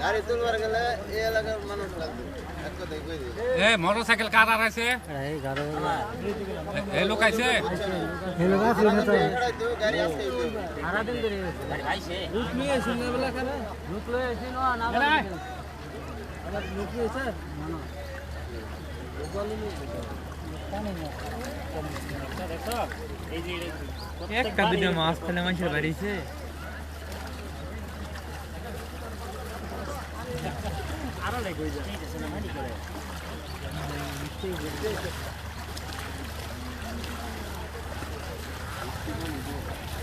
গাড়ি তুলবার গেলে এই এলাকার মানুষ লাগবে এক কথাই কই দিই এ মোটর সাইকেল কার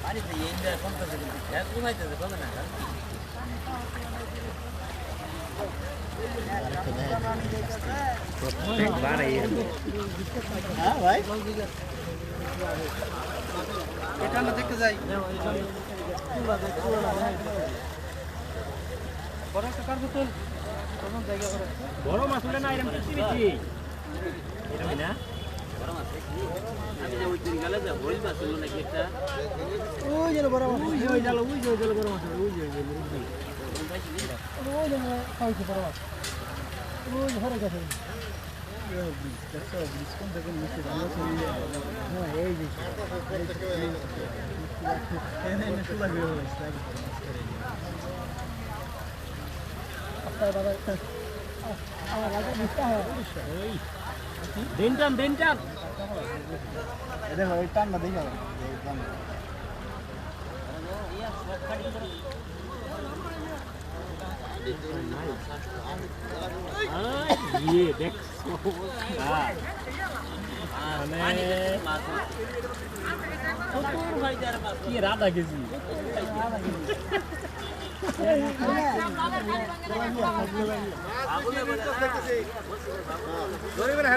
আর আছে এ লোক আছে তো গাড়ি আসতে একটা দুটো মাছ ফেলে মানুষের বাড়িছে বড় মাছ উঠে না এরকম বেশি বেশি এরকম না ওই যে বড় মাছ। ওই যে ওই জাল ওই যে ওই জাল বড় মাছ ওই যে ওই যে বড় মাছ ওই ঘরে গেছে দিন টান দিন টান দেখো টান না দেখো ইয়ে মানে কি রাধা গেছি গরিবের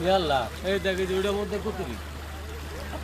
ইয়াল্লা এই দেখে যে মধ্যে কুতুরি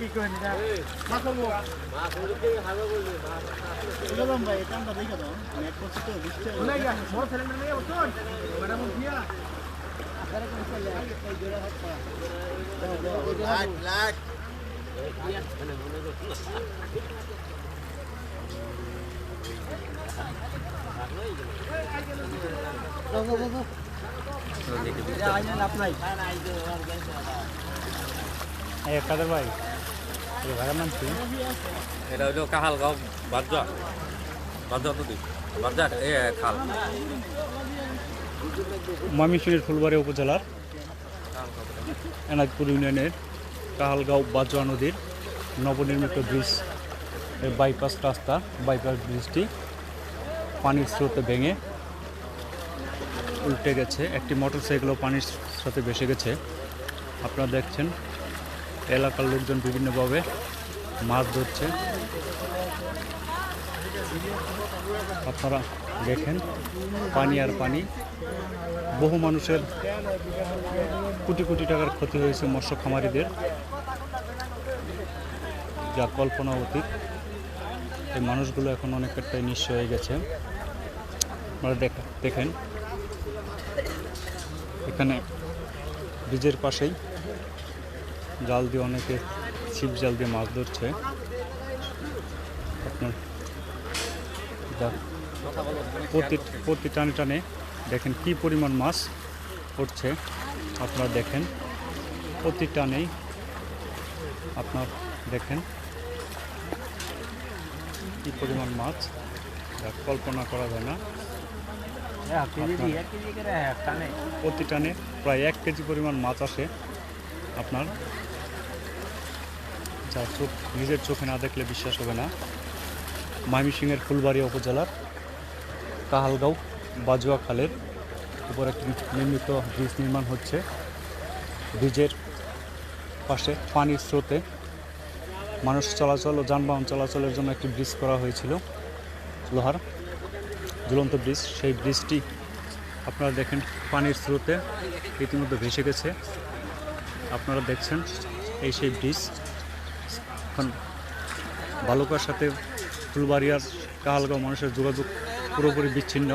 কি করে মাছ করব বললাম ভাই এটা আমরা দেখে দাও নেট করছি তো বৃষ্টি বড় সিলিন্ডার নিয়ে বসুন ম্যাডাম উঠিয়া লাট লাট কাদের ভাই ভাড়া নাম কি এটা হলো কাহালগাঁও নদী। বাজ্জা এ খাল। ময়মনসিংহের ফুলবাড়ি উপজেলার এনাজপুর ইউনিয়নের কাহালগাঁও বাজোয়া নদীর নবনির্মিত ব্রিজ বাইপাস রাস্তা বাইপাস ব্রিজটি পানির স্রোতে ভেঙে উল্টে গেছে। একটি মোটরসাইকেলও পানির সাথে ভেসে গেছে। আপনারা দেখছেন এলাকার লোকজন বিভিন্নভাবে মাছ ধরছে। আপনারা দেখেন, পানি আর পানি। বহু মানুষের কোটি কোটি টাকার ক্ষতি হয়েছে মৎস্য খামারিদের। যা কল্পনা অতীত। এই মানুষগুলো এখন অনেকটাই নিঃস্ব হয়ে গেছে। আপনারা দেখ- দেখেন। এখানে ব্রিজের পাশেই জাল দিয়ে অনেকে ছিপ জাল দিয়ে মাছ ধরছে। আপনার প্রতি প্রতি টানে টানে দেখেন কি পরিমাণ মাছ উঠছে আপনারা দেখেন, প্রতি টানেই আপনার দেখেন কি পরিমাণ মাছ। কল্পনা করা যায় না। প্রতি টানে প্রায় এক কেজি পরিমাণ মাছ আসে আপনার যা চোখ, নিজের চোখে না দেখলে বিশ্বাস হবে না। ময়মনসিংহের ফুলবাড়িয়া উপজেলার কাহালগাঁও বাজুয়া খালের উপর একটি নির্মিত ব্রিজ নির্মাণ হচ্ছে। ব্রিজের পাশে পানির স্রোতে মানুষ চলাচল ও যানবাহন চলাচলের জন্য একটি ব্রিজ করা হয়েছিল, লোহার ঝুলন্ত ব্রিজ। সেই ব্রিজটি আপনারা দেখেন পানির স্রোতে ইতিমধ্যে ভেসে গেছে। আপনারা দেখছেন এই সেই ব্রিজ। এখন বালুকার সাথে ফুলবাড়িয়ার কাহালগাঁও মানুষের যোগাযোগ পুরোপুরি বিচ্ছিন্ন।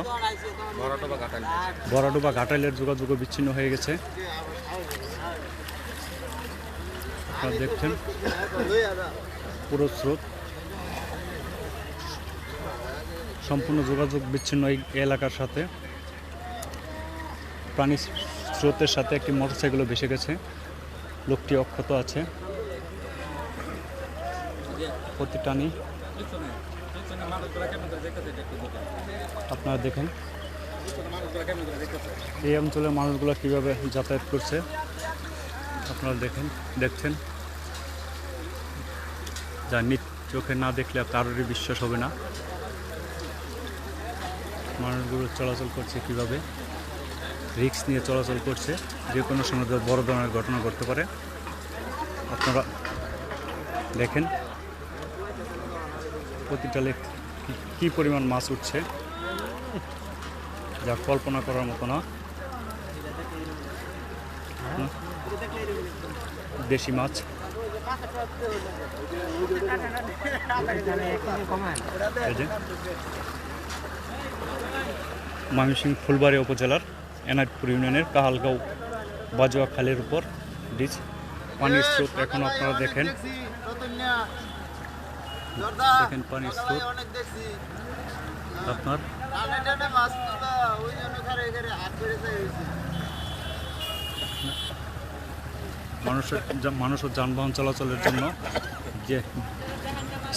বরাডোবা ঘাটাইলের যোগাযোগও বিচ্ছিন্ন হয়ে গেছে। আপনারা দেখছেন, পুরো স্রোত। সম্পূর্ণ যোগাযোগ বিচ্ছিন্ন এই এলাকার সাথে। প্রাণী স্রোতের সাথে একটি মোটরসাইকেলও ভেসে গেছে। লোকটি অক্ষত আছে প্রতি টানি পিছনে পিছনে মানুষগুলা কেমন করে দেখতেছে এটা একটু দেখেন আপনারা দেখেন। এই অঞ্চলের মানুষগুলো কীভাবে যাতায়াত করছে, আপনারা দেখেন, দেখছেন। যা নিজ চোখে না দেখলে কারোরই বিশ্বাস হবে না। মানুষগুলো চলাচল করছে কীভাবে রিক্স নিয়ে চলাচল করছে, যে কোনো সময় বড় ধরনের ঘটনা ঘটতে পারে। আপনারা দেখেন। প্রতিটা লেক কি- পরিমাণ মাছ উঠছে, যা কল্পনা করার মতো না। দেশি মাছ। যে। ফুলবাড়ি উপজেলার এনায়তপুর ইউনিয়নের কাহালগাঁও বাজুয়া খালের উপর। ব্রিজ পানির স্রোত এখন আপনারা দেখেন। দেখেন পানির স্রোত আপনার? মানুষের মানুষ ও যানবাহন চলাচলের জন্য যে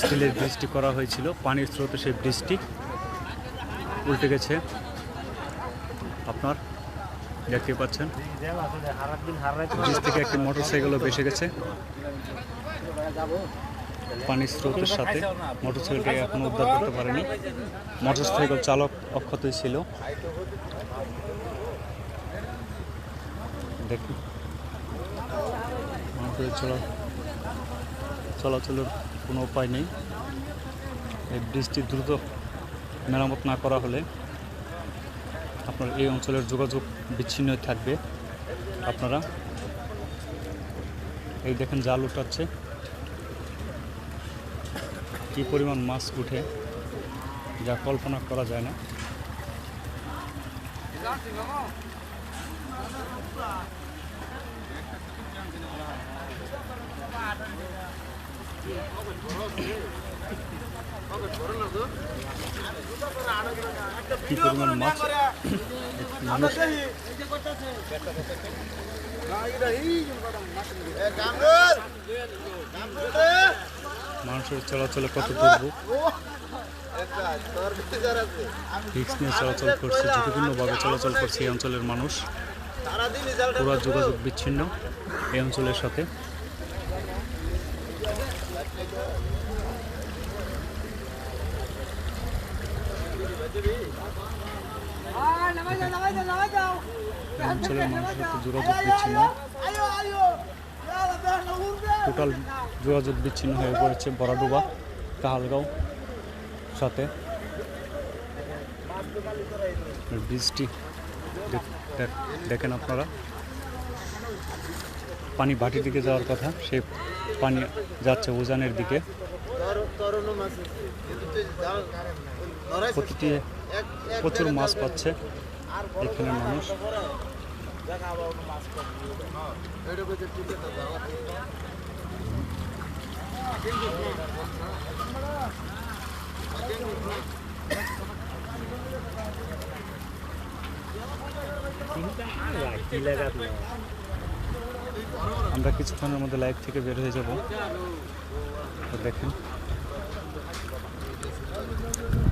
স্টিলের ব্রিজটি করা হয়েছিল পানির স্রোতে সেই ব্রিজটি উল্টে গেছে। আপনার? দেখতে পাচ্ছেন? ব্রিজ থেকে একটি মোটরসাইকেলও ভেসে গেছে। পানির স্রোতের সাথে মোটরসাইকেলটাকে এখনও উদ্ধার করতে পারেনি। মোটরসাইকেল চালক অক্ষতই ছিল। দেখুন। চলাচলের কোনো উপায় নেই। এই ব্রিজটি দ্রুত মেরামত না করা হলে আপনার এই অঞ্চলের যোগাযোগ বিচ্ছিন্ন থাকবে। আপনারা এই দেখেন জাল উঠাচ্ছে। কী পরিমাণ মাছ উঠে যা কল্পনা করা যায় না। মাছ? মানুষের চলাচলে কত দুর্ভোগ। চলাচল করছে ঝুঁকিপূর্ণভাবে চলাচল করছে এই অঞ্চলের মানুষ। পুরো যোগাযোগ বিচ্ছিন্ন এই অঞ্চলের সাথে। অঞ্চলের যোগাযোগ বিচ্ছিন্ন। টোটাল যোগাযোগ বিচ্ছিন্ন হয়ে পড়েছে বড়াডুবা, কাহালগাঁও সাথে। দেখ- দেখেন আপনারা। পানি ভাটির দিকে যাওয়ার কথা সেই পানি যাচ্ছে উজানের দিকে। প্রতিটি প্রচুর মাছ পাচ্ছে এখানে মানুষ দেখা আবার অন্য মাছ পাবি এটা কইতে তুলে তো যাওয়া আমরা কিছুক্ষণের মধ্যে লাইভ থেকে বের হয়ে যাব। দেখেন।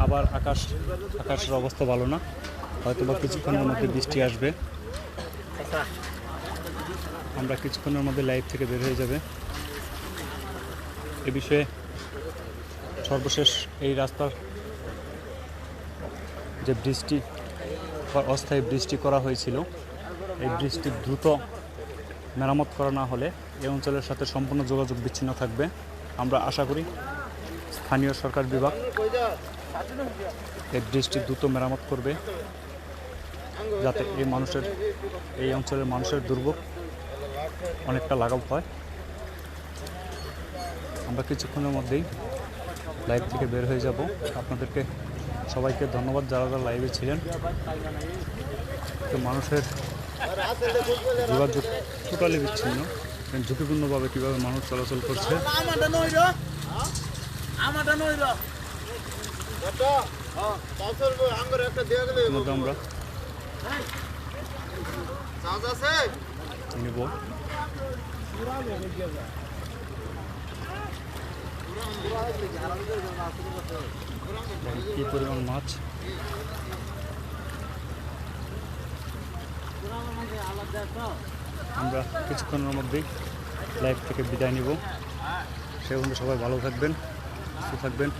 আবার আকাশ, আকাশের অবস্থা ভালো না। হয়তো বা কিছুক্ষণের মধ্যে বৃষ্টি আসবে। আমরা কিছুক্ষণের মধ্যে লাইভ থেকে বের হয়ে যাবে। এ বিষয়ে সর্বশেষ এই রাস্তার যে বৃষ্টি, অস্থায়ী বৃষ্টি করা হয়েছিল, এই বৃষ্টি দ্রুত মেরামত করা না হলে এই অঞ্চলের সাথে সম্পূর্ণ যোগাযোগ বিচ্ছিন্ন থাকবে। আমরা আশা করি স্থানীয় সরকার বিভাগ এই বৃষ্টি দ্রুত মেরামত করবে, যাতে এই মানুষের, এই অঞ্চলের মানুষের দুর্ভোগ অনেকটা লাঘব হয়। আমরা কিছুক্ষণের মধ্যেই লাইভ থেকে বের হয়ে যাব। আপনাদেরকে সবাইকে ধন্যবাদ যারা যারা লাইভে ছিলেন। তো মানুষের যোগাযোগ টোটালি বিচ্ছিন্ন। ঝুঁকিপূর্ণভাবে কীভাবে মানুষ চলাচল করছে। আমারটা নই র আমারটা নই র পাঁচশো আঙ্গুর একটা দিয়ে গেলে এর মধ্যে আমরা চার্জ আছে নেব দেখেন কি পরিমাণ মাছ? আমরা কিছুক্ষণের মধ্যেই লাইফ থেকে বিদায় নিব। সে সবাই ভালো থাকবেন, সুস্থ থাকবেন।